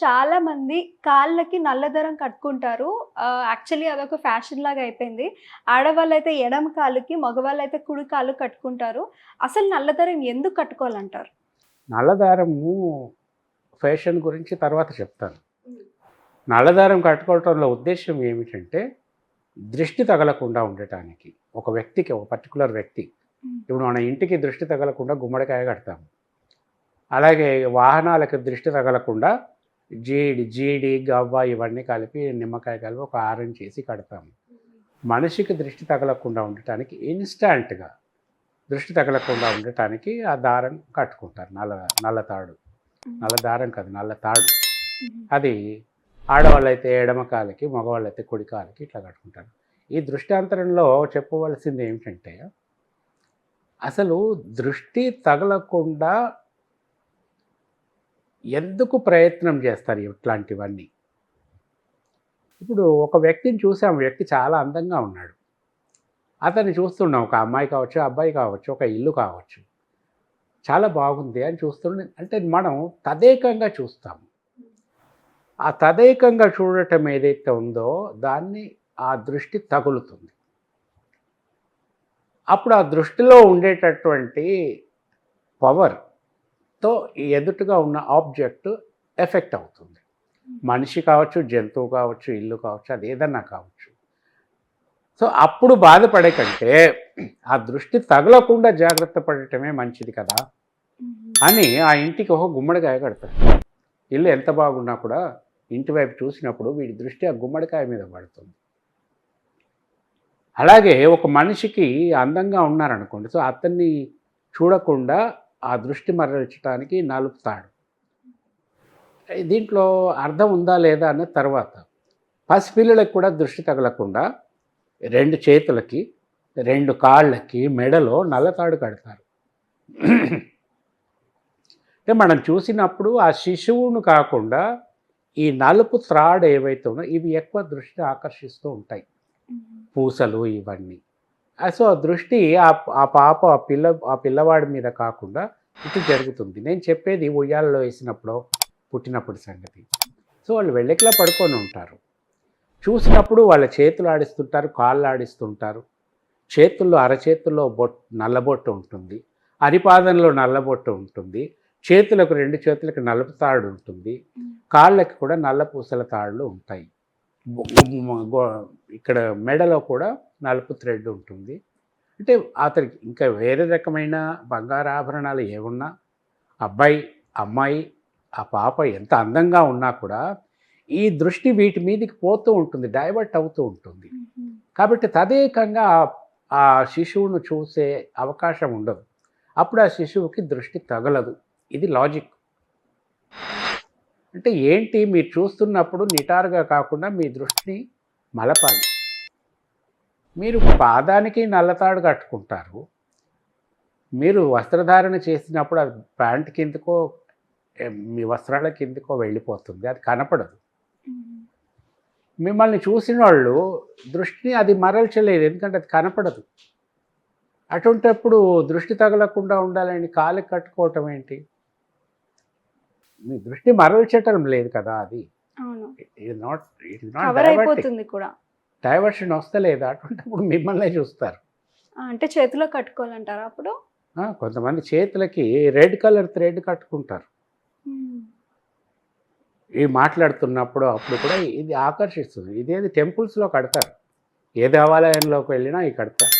చాలా మంది కాళ్ళకి నల్లదరం కట్టుకుంటారు. యాక్చువల్లీ అదొక ఫ్యాషన్ లాగా అయిపోయింది. ఆడవాళ్ళు అయితే ఎడమ కాలుకి మగవాళ్ళు అయితే కుడి కాలు కట్టుకుంటారు. అసలు నల్లదరం ఎందుకు కట్టుకోవాలంటారు? నల్లదారము ఫ్యాషన్ గురించి తర్వాత చెప్తాను. నల్లదారం కట్టుకోవటంలో ఉద్దేశం ఏమిటంటే దృష్టి తగలకుండా ఉండటానికి ఒక వ్యక్తికి ఒక పర్టికులర్ వ్యక్తి ఇప్పుడు మన ఇంటికి దృష్టి తగలకుండా గుమ్మడికాయ కడతాము. అలాగే వాహనాలకు దృష్టి తగలకుండా జీడి జీడి గవ్వ ఇవన్నీ కలిపి నిమ్మకాయ కలిపి ఒక ఆరం చేసి కడతాము. మనిషికి దృష్టి తగలకుండా ఉండటానికి ఇన్స్టాంట్గా దృష్టి తగలకుండా ఉండటానికి ఆ దారం కట్టుకుంటారు. నల్ల నల్ల తాడు. నల్ల దారం కాదు నల్ల తాడు. అది ఆడవాళ్ళైతే ఎడమ కాలికి మగవాళ్ళైతే కుడి కాలికి ఇట్లా కట్టుకుంటారు. ఈ దృష్టాంతరంలో చెప్పవలసింది ఏమిటంటే అసలు దృష్టి తగలకుండా ఎందుకు ప్రయత్నం చేస్తారు ఇట్లాంటివన్నీ? ఇప్పుడు ఒక వ్యక్తిని చూసాం వ్యక్తి చాలా అందంగా ఉన్నాడు. అతన్ని చూస్తున్నాం ఒక అమ్మాయి కావచ్చు అబ్బాయి కావచ్చు ఒక ఇల్లు కావచ్చు. చాలా బాగుంది అని చూస్తుండే అంటే మనం తదేకంగా చూస్తాము ఆ తదేకంగా చూడటం ఏదైతే ఉందో దాన్ని ఆ దృష్టి తగులుతుంది. అప్పుడు ఆ దృష్టిలో ఉండేటటువంటి పవర్ తో ఎదుటగా ఉన్న ఆబ్జెక్ట్ ఎఫెక్ట్ అవుతుంది. మనిషి కావచ్చు జంతువు కావచ్చు ఇల్లు కావచ్చు అది ఏదన్నా కావచ్చు. సో అప్పుడు బాధపడే కంటే ఆ దృష్టి తగలకుండా జాగ్రత్త పడటమే మంచిది కదా. అని ఆ ఇంటికి ఒక గుమ్మడికాయ కడతాడు ఇల్లు ఎంత బాగున్నా కూడా ఇంటి వైపు చూసినప్పుడు వీడి దృష్టి ఆ గుమ్మడికాయ మీద పడుతుంది. అలాగే ఒక మనిషికి అందంగా ఉన్నారనుకోండి సో అతన్ని చూడకుండా ఆ దృష్టి మరల్చడానికి నలుపుతాడు దీంట్లో అర్థం ఉందా లేదా అన్న తర్వాత పసిపిల్లలకు కూడా దృష్టి తగలకుండా రెండు చేతులకి రెండు కాళ్ళకి మెడలో నల్లతాడు కడతారు. అంటే మనం చూసినప్పుడు ఆ శిశువును కాకుండా ఈ నలుపు త్రాడ్ ఏవైతే ఉన్నాయో ఇవి ఎక్కువ దృష్టి ఆకర్షిస్తూ ఉంటాయి. పూసలు ఇవన్నీ. సో ఆ దృష్టి ఆ ఆ పాప ఆ పిల్ల ఆ పిల్లవాడి మీద కాకుండా ఇటు జరుగుతుంది. నేను చెప్పేది ఉయ్యాలలో వేసినప్పుడు పుట్టినప్పుడు సంగతి. సో వాళ్ళు వెళ్ళకిలా పడుకొని ఉంటారు. చూసినప్పుడు వాళ్ళ చేతులు ఆడిస్తుంటారు కాళ్ళు ఆడిస్తుంటారు. చేతుల్లో అరచేతుల్లో బొట్ నల్లబొట్టు ఉంటుంది. అరిపాదంలో నల్లబొట్టు ఉంటుంది. చేతులకు రెండు చేతులకు నలుపు తాడు ఉంటుంది. కాళ్ళకి కూడా నల్ల పూసల తాళ్ళు ఉంటాయి. ఇక్కడ మెడలో కూడా నలుపు థ్రెడ్ ఉంటుంది. అంటే అతనికి ఇంకా వేరే రకమైన బంగారు ఆభరణాలు ఏమున్నా అబ్బాయి అమ్మాయి ఆ పాప ఎంత అందంగా ఉన్నా కూడా ఈ దృష్టి వీటి మీదకి పోతూ ఉంటుంది డైవర్ట్ అవుతూ ఉంటుంది. కాబట్టి తదేకంగా ఆ- ఆ శిశువును చూసే అవకాశం ఉండదు. అప్పుడు ఆ శిశువుకి దృష్టి తగలదు. ఇది లాజిక్. అంటే ఏంటి? మీరు చూస్తున్నప్పుడు నిటారుగా కాకుండా మీ దృష్టిని మలపాలి. మీరు పాదానికి నల్లతాడు కట్టుకుంటారు. మీరు వస్త్రధారణ చేసినప్పుడు అది ప్యాంట్ కిందకో మీ వస్త్రాల కిందకో వెళ్ళిపోతుంది. అది కనపడదు. మిమ్మల్ని చూసిన వాళ్ళు దృష్టిని అది మరల్చలేదు. ఎందుకంటే అది కనపడదు. అటువంటప్పుడు దృష్టి తగలకుండా ఉండాలని కాలు కట్టుకోవటం ఏంటి? మీ దృష్టి మరల్చటం లేదు కదా అది. నాట్ అయిపోతుంది కూడా. డైవర్షన్ వస్తలేదు? అటువంటిప్పుడు మిమ్మల్నే చూస్తారు. అంటే చేతిలో కట్టుకోవాలంటారా అప్పుడు? కొంతమంది చేతులకి రెడ్ కలర్ థ్రెడ్ కట్టుకుంటారు. ఈ మాట్లాడుతున్నప్పుడు అప్పుడు కూడా ఇది ఆకర్షిస్తుంది. ఇదేది టెంపుల్స్లో కడతారు. ఏ దేవాలయంలోకి వెళ్ళినా ఈ కడతారు.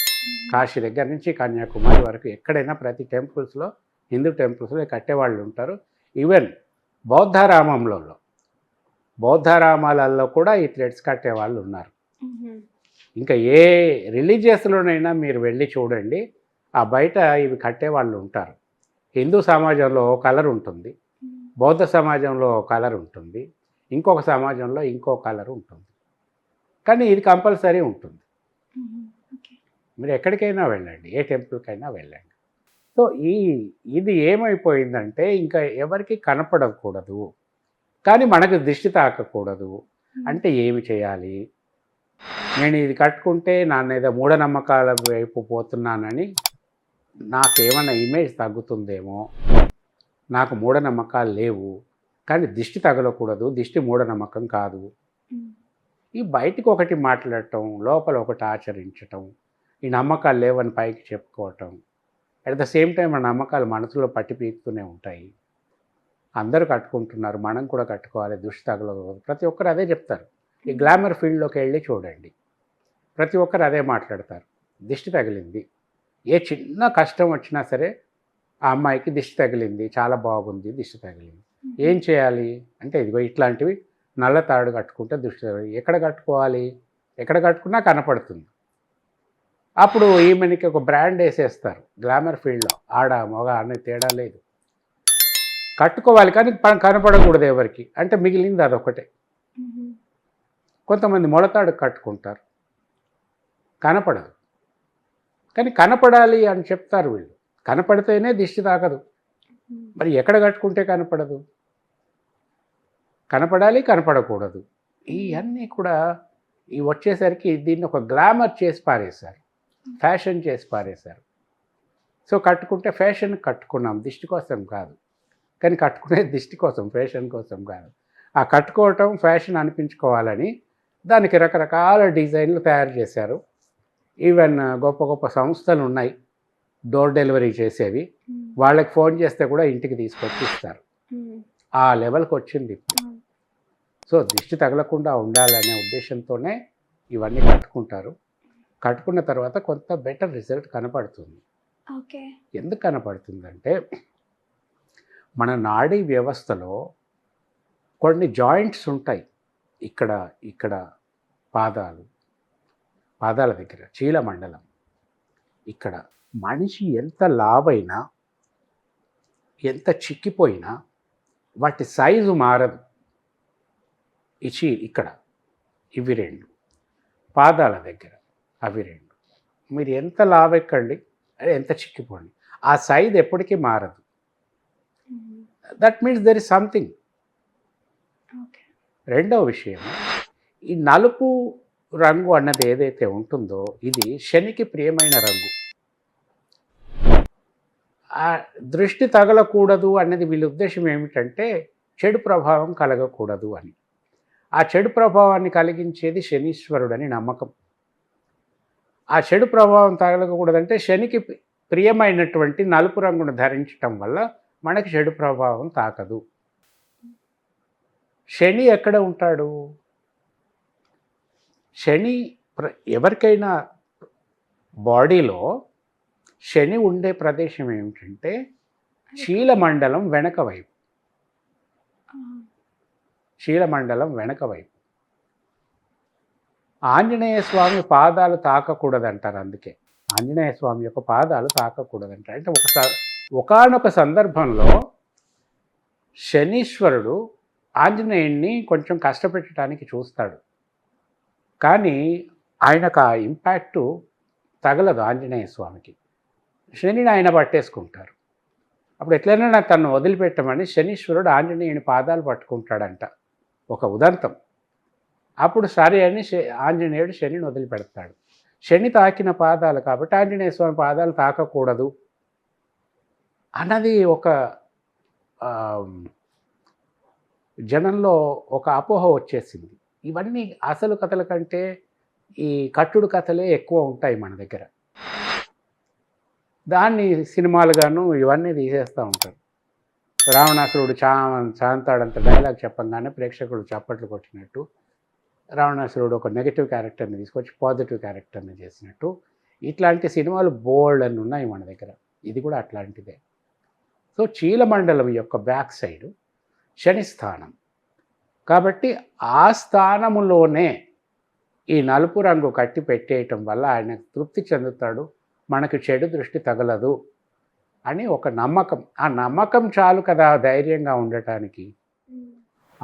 కాశీ దగ్గర నుంచి కన్యాకుమారి వరకు ఎక్కడైనా ప్రతి టెంపుల్స్లో హిందూ టెంపుల్స్లో కట్టేవాళ్ళు ఉంటారు. ఈవెన్ బౌద్ధారామంలో బౌద్ధారామాలలో కూడా ఈ థ్రెడ్స్ కట్టేవాళ్ళు ఉన్నారు. ఇంకా ఏ రిలీజియస్లోనైనా మీరు వెళ్ళి చూడండి. ఆ బయట ఇవి కట్టేవాళ్ళు ఉంటారు. హిందూ సమాజంలో ఓ కలర్ ఉంటుంది. బౌద్ధ సమాజంలో ఓ కలర్ ఉంటుంది. ఇంకొక సమాజంలో ఇంకో కలర్ ఉంటుంది. కానీ ఇది కంపల్సరీ ఉంటుంది. మీరు ఎక్కడికైనా వెళ్ళండి. ఏ టెంపుల్కైనా వెళ్ళండి. సో ఈ ఇది ఏమైపోయిందంటే ఇంకా ఎవరికి కనపడకూడదు. కానీ మనకు దిష్టి తాకకూడదు. అంటే ఏమి చేయాలి? నేను ఇది కట్టుకుంటే నాన్న ఏదో మూఢనమ్మకాల వైపు పోతున్నానని నాకేమన్నా ఇమేజ్ తగ్గుతుందేమో? నాకు మూఢనమ్మకాలు లేవు. కానీ దిష్టి తగలకూడదు. దిష్టి మూఢనమ్మకం కాదు. ఈ బయటికి ఒకటి మాట్లాడటం లోపల ఒకటి ఆచరించటం ఈ నమ్మకాలు లేవని పైకి చెప్పుకోవటం అట్ ద సేమ్ టైం ఆ నమ్మకాలు మనసులో పట్టి పీకుతూనే ఉంటాయి. అందరూ కట్టుకుంటున్నారు మనం కూడా కట్టుకోవాలి దుష్టి తగలకూడదు. ప్రతి ఒక్కరు అదే చెప్తారు. ఈ గ్లామర్ ఫీల్డ్లోకి వెళ్ళి చూడండి. ప్రతి ఒక్కరు అదే మాట్లాడతారు. దిష్టి తగిలింది. ఏ చిన్న కష్టం వచ్చినా సరే ఆ అమ్మాయికి దిష్టి తగిలింది చాలా బాగుంది దిష్టి తగిలింది. ఏం చేయాలి? అంటే ఇదిగో ఇట్లాంటివి నల్ల తాడు కట్టుకుంటే దిష్టి ఎక్కడ కట్టుకోవాలి? ఎక్కడ కట్టుకున్నా కనపడుతుంది. అప్పుడు ఈమెనికి ఒక బ్రాండ్ వేసేస్తారు. గ్లామర్ ఫీల్డ్లో. ఆడ మగ అనే తేడా లేదు. కట్టుకోవాలి కానీ కనపడకూడదు ఎవరికి. అంటే మిగిలింది అదొకటే కొంతమంది మొలతాడు కట్టుకుంటారు. కనపడదు. కానీ కనపడాలి అని చెప్తారు వీళ్ళు. కనపడితేనే దిష్టి తాకదు. మరి ఎక్కడ కట్టుకుంటే కనపడదు? కనపడాలి కనపడకూడదు. ఇవన్నీ కూడా ఈ వచ్చేసరికి దీన్ని ఒక గ్లామర్ చేసి పారేశారు. ఫ్యాషన్ చేసి పారేశారు. సో కట్టుకుంటే ఫ్యాషన్ కట్టుకున్నాం దిష్టి కోసం కాదు. కానీ కట్టుకునే దిష్టి కోసం ఫ్యాషన్ కోసం కాదు. ఆ కట్టుకోవటం ఫ్యాషన్ అనిపించుకోవాలని దానికి రకరకాల డిజైన్లు తయారు చేశారు. ఈవెన్ గొప్ప గొప్ప సంస్థలు ఉన్నాయి డోర్ డెలివరీ చేసేవి. వాళ్ళకి ఫోన్ చేస్తే కూడా ఇంటికి తీసుకొచ్చి ఇస్తారు. ఆ లెవెల్కి వచ్చింది సో దిష్టి తగలకుండా ఉండాలనే ఉద్దేశంతోనే ఇవన్నీ కట్టుకుంటారు. కట్టుకున్న తర్వాత కొంత బెటర్ రిజల్ట్ కనపడుతుంది. ఓకే. ఎందుకు కనపడుతుందంటే మన నాడీ వ్యవస్థలో కొన్ని జాయింట్స్ ఉంటాయి. ఇక్కడ ఇక్కడ పాదాలు పాదాల దగ్గర చీలమండలం ఇక్కడ మనిషి ఎంత లావైనా ఎంత చిక్కిపోయినా వాటి సైజు మారదు. ఈ చీ ఇక్కడ ఇవి రెండు. పాదాల దగ్గర. అవి రెండు. మీరు ఎంత లావెక్కండి అదే ఎంత చిక్కిపోండి. ఆ సైజ్ ఎప్పటికీ మారదు. That means there is something రెండవ విషయం ఈ నలుపు రంగు అన్నది ఏదైతే ఉంటుందో ఇది శనికి ప్రియమైన రంగు. ఆ దృష్టి తగలకూడదు అన్నది వీళ్ళ ఉద్దేశం ఏమిటంటే చెడు ప్రభావం కలగకూడదు అని. ఆ చెడు ప్రభావాన్ని కలిగించేది శనీశ్వరుడు అని నమ్మకం. ఆ చెడు ప్రభావం తగలకూడదంటే శనికి ప్రియమైనటువంటి నలుపు రంగును ధరించటం వల్ల మనకి చెడు ప్రభావం తాకదు. శని ఎక్కడ ఉంటాడు? శని ఎవరికైనా బాడీలో శని ఉండే ప్రదేశం ఏమిటంటే చీలమండలం వెనక వైపు. చీలమండలం వెనక వైపు. ఆంజనేయ స్వామి పాదాలు తాకకూడదంటారు అందుకే. ఆంజనేయ స్వామి యొక్క పాదాలు తాకకూడదంటారు. అంటే ఒక ఒకనొక సందర్భంలో శనీశ్వరుడు ఆంజనేయుణ్ణి కొంచెం కష్టపెట్టడానికి చూస్తాడు. కానీ ఆయనకు ఆ ఇంపాక్టు తగలదు ఆంజనేయ స్వామికి. శనిని ఆయన పట్టేసుకుంటారు. అప్పుడు ఎట్లయినా తను వదిలిపెట్టమని శనీశ్వరుడు ఆంజనేయుని పాదాలు పట్టుకుంటాడంట. ఒక ఉదంతం. అప్పుడు సరే అని శ- ఆంజనేయుడు శనిని వదిలిపెడతాడు. శని తాకిన పాదాలు కాబట్టి ఆంజనేయ స్వామి పాదాలు తాకకూడదు అన్నది ఒక జనంలో ఒక అపోహ వచ్చేసింది. ఇవన్నీ అసలు కథల కంటే ఈ కట్టుడు కథలే ఎక్కువ ఉంటాయి మన దగ్గర. దాన్ని సినిమాలుగాను ఇవన్నీ తీసేస్తూ ఉంటారు. రావణాసురుడు చా చాంతాడంత డైలాగ్ చెప్పంగానే ప్రేక్షకుడు చప్పట్లు కొట్టినట్టు రావణాసురుడు ఒక నెగిటివ్ క్యారెక్టర్ని తీసుకొచ్చి పాజిటివ్ క్యారెక్టర్ని చేసినట్టు ఇట్లాంటి సినిమాలు బోల్డ్ అని ఉన్నాయి మన దగ్గర. ఇది కూడా అట్లాంటిదే. సో చీలమండలం యొక్క బ్యాక్ సైడ్ శని స్థానం కాబట్టి ఆ స్థానములోనే ఈ నలుపు రంగు కట్టి పెట్టేయటం వల్ల ఆయన తృప్తి చెందుతాడు. మనకు చెడు దృష్టి తగలదు అని ఒక నమ్మకం. ఆ నమ్మకం చాలు కదా ధైర్యంగా ఉండటానికి.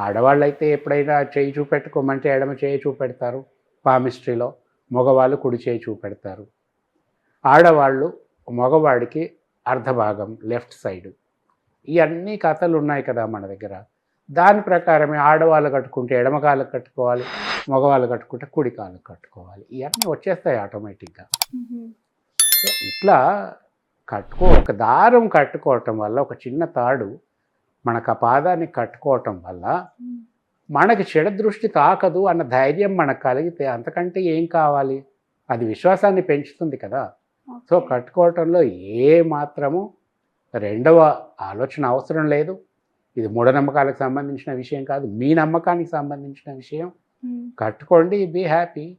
ఆడవాళ్ళైతే ఎప్పుడైనా చేయి చూపెట్టుకోమంటే ఎడమ చేయి చూపెడతారు. పామిస్ట్రీలో మగవాళ్ళు కుడి చేయి చూపెడతారు. ఆడవాళ్ళు మగవాడికి అర్ధభాగం లెఫ్ట్ సైడ్. ఇవన్నీ కథలు ఉన్నాయి కదా మన దగ్గర. దాని ప్రకారమే ఆడవాళ్ళు కట్టుకుంటే ఎడమ కాళ్ళకు కట్టుకోవాలి మగవాళ్ళు కట్టుకుంటే కుడి కాళ్ళకు కట్టుకోవాలి. ఇవన్నీ వచ్చేస్తాయి ఆటోమేటిక్గా. ఇట్లా కట్టుకో ఒక దారం కట్టుకోవటం వల్ల ఒక చిన్న తాడు మనకు ఆ పాదాన్ని కట్టుకోవటం వల్ల మనకి చెడ దృష్టి తాకదు అన్న ధైర్యం మనకు కలిగితే అంతకంటే ఏం కావాలి? అది విశ్వాసాన్ని పెంచుతుంది కదా. సో కట్టుకోవటంలో ఏ మాత్రము రెండవ ఆలోచన అవసరం లేదు. ఇది మూఢనమ్మకాలకు సంబంధించిన విషయం కాదు మీ నమ్మకానికి సంబంధించిన విషయం. కట్టుకోండి బీ హ్యాపీ.